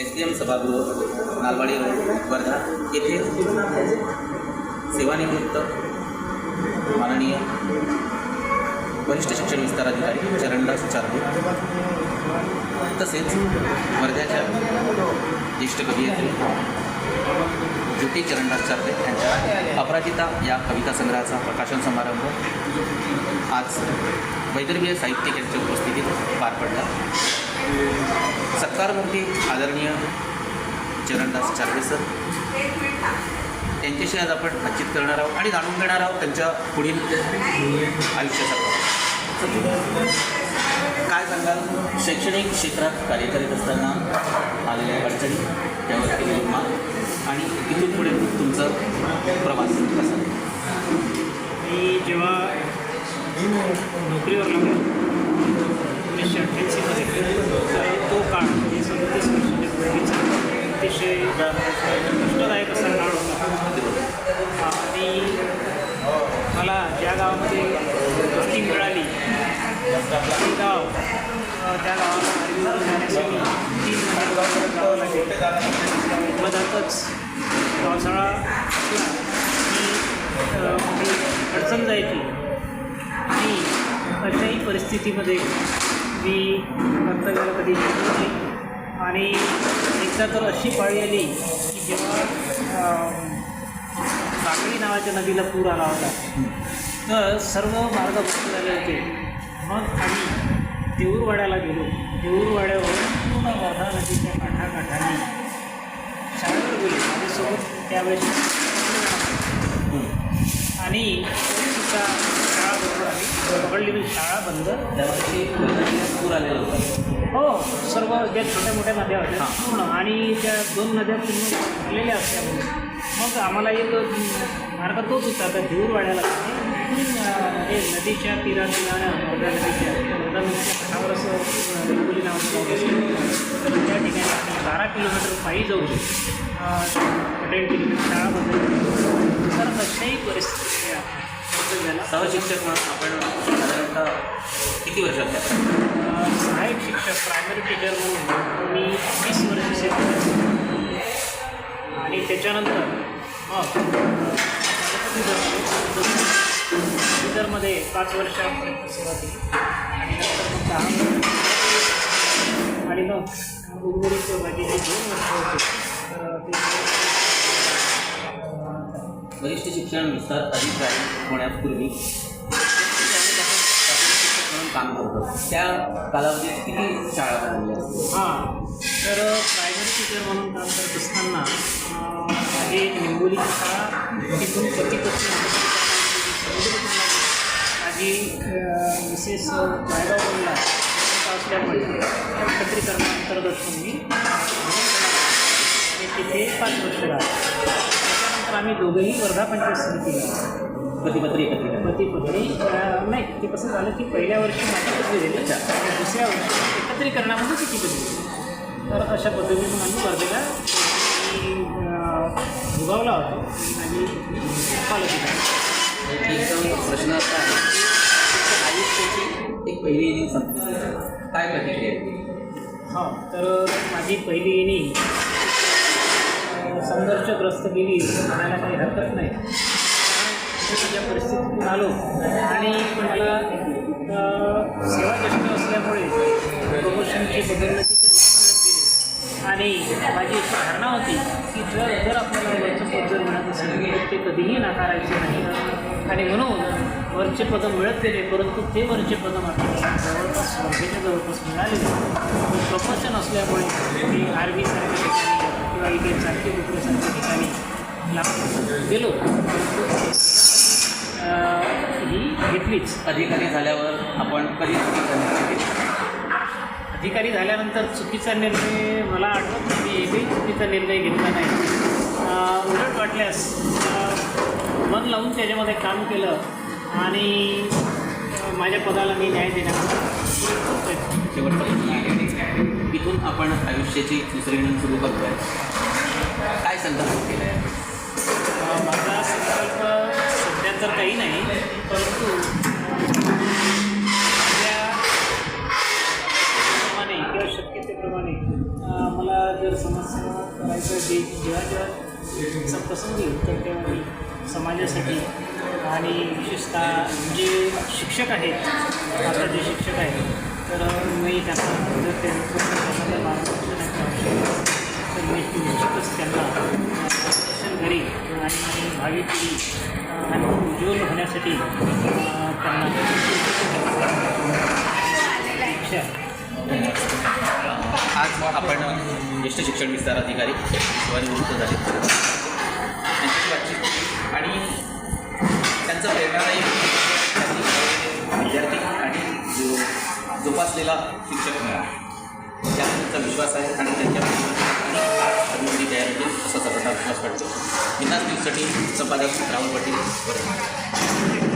S D M सभागृह Nalwadi road Wardha. येथे सेवानिवृत्त माननीय वरिष्ठ शिक्षण विस्तार अधिकारी चरणदास चारदे तसेच वर्ध्याच्या ज्येष्ठ कवयित्री ज्योती चरणदास चारदे यांच्या अपराजिता या कविता संग्रहाचा प्रकाशन समारंभ आज वैदर्भीय साहित्यिकांच्या उपस्थितीत पार पडला. सत्कारमूर्ती आदरणीय चरणदास चारदे सर. त्यांच्याशी आज आपण बातचीत करणार आहोत आणि जाणून घेणार आहोत त्यांच्या पुढील आयुष्याचा काय सांगाल? शैक्षणिक क्षेत्रात कार्य करीत असताना आलेल्या अडचणी त्यावर केलेली मात आणि इथून पुढे तुमचं प्रवास कसा? मी जेव्हा नोकरीवर लागलो एकोणीसशे अठ्ठ्याऐंशीमध्ये तर तो काळ म्हणजे सदतीस वर्षाच्या पूर्वीचा अतिशय कष्टदायक असा काळ होता आणि मला ज्या गावामध्ये वस्ती मिळाली गाव त्या गावाला हरिहर जाण्यासाठी तीन महिने जावं लागेल मधातच पावसाळा असला अडचण जायची आणि अशाही परिस्थितीमध्ये मी कर्तव्याला कधी गेलो नाही आणि एकदा तर अशी पाळी आली की जेव्हा काकडी नावाच्या नदीला पूर आला होता. तर सर्व मार्ग बंद झाले होते मग आम्ही देऊरवाड्याला गेलो. देऊरवाड्यावर पूर्ण वर्धा नदीच्या काठाकाठाने शाळेवर गेलो माझ्यासोबत त्यावेळेस आणि तरीसुद्धा शाळा बरोबर आली पकडलेली शाळा बंद. वैदर्भीय पूर आलेला होता. हो सर्व ज्या छोट्या मोठ्या नद्या होत्या पूर्ण. आणि त्या दोन नद्या पूर्ण भरलेल्या असल्यामुळे मग आम्हाला एक मार्ग तोच होता. आता देऊरवाड्याला तिथून अं, म्हणजे नदीच्या तीरात वर्धा नदीच्या वर्धा नदीच्या काठावर असं रेंगोली नावाचं गाव असतं. तर त्या ठिकाणी आपण बारा किलोमीटर पायी जाऊ पटेल किलोमीटर शाळा बदल तर अशाही परिस्थिती सहशिक्षक म्हणून आपण साधारणतः किती वर्ष सहाय्यक शिक्षक प्रायमरी टीचर म्हणून मी वीस वर्ष सेवा. आणि त्याच्यानंतर मध्ये पाच वर्षापर्यंत सेवा केली आणि नंतर मग दहा आणि मग उर्वरित जे दोन वर्ष होते. तर ते वरिष्ठ शिक्षण विस्तार अधिकारी होण्यापूर्वी म्हणून काम करतो त्या कालावधीत किती शाळा बनवल्या हां तर प्रायमरी टीचर म्हणून काम करत असताना हे हिंगोली हा तिथून पती पत्नी माझी अं, मिसेस गायगाव बोलला असल्यामुळे त्या तुम्ही तिथे पाच वर्ष राहतो त्याच्यानंतर आम्ही दोघंही वर्धा पंचायत समितीला पतिपत्री एकत्रित पती नाही ते कसं झालं की पहिल्या वर्षी माझी पदवी दिली आणि दुसऱ्या वर्षी एकत्रीकरणामध्ये तिची पदवी तर अशा पद्धतीने आम्ही वर्धेला भोगावला होतो. आणि प्रश्न असा आहे. आयुष्याची एक पहिली इनिंग संपली. काय प्रतिक्रिया आहे? हो तर माझी पहिली इनिंग संघर्षग्रस्त गेली. म्हणायला काही हरकत नाही. ज्या परिस्थितीतून आलो. आणि मला सेवा कष्ट असल्यामुळे प्रमोशनची पदोन्नतीची कधीही नाकारायचे नाही. आणि म्हणून वरचे पदं मिळत गेले परंतु ते वरचे पदं मात्र जवळपास वर्गेच्या जवळपास मिळाले प्रमोशन असल्यामुळे मी आर व्ही सारख्या ठिकाणी किंवा इथे चारकी दुसऱ्यासारख्या ठिकाणी गेलो. ही घेतलीच. अधिकारी झाल्यावर आपण कधी चुकीचा निर्णय घेतला? अधिकारी झाल्यानंतर चुकीचा निर्णय मला आठवत नाही. मी एकही चुकीचा निर्णय घेतला नाही. वाटल्यास मन लावून त्याच्यामध्ये काम केलं आणि माझ्या पदाला मी न्याय देण्याचा प्रयत्न शेवटचा प्रश्न आहे इथून आपण आयुष्याची दुसरी इनिंग सुरू करतोय काय संकल्प केला आहे माझा संकल्प सध्या तर काही नाही परंतु माझ्या प्रमाणे किंवा शक्यतेप्रमाणे मला जर समस्या करायचं जे जेव्हा जेव्हा चा प्रसंग येईल तर त्यावेळी समाजासाठी आणि विशेषतः जे शिक्षक आहेत आता जे शिक्षक आहेत तर मी त्यांना जर त्यांना मार्गदर्शनाची आवश्यकता तर मी निश्चितच त्यांना शिक्षण घरी आणि भावी पिढी आणि उज्ज्वल होण्यासाठी त्यांना शिक्षा आज आपण ज्येष्ठ शिक्षण विस्तार अधिकारी निवृत्त झाले. त्यांची बातचीत आणि त्यांचं प्रेरणादायी विद्यार्थी आणि जो जोपासलेला शिक्षक मिळाला. त्यात त्यांचा विश्वास आहे आणि त्यांच्या अभिवृद्धी तयार होते असा सर्वांना विश्वास वाटतो. विकास न्यूजसाठी संपादक राहुल पाटील.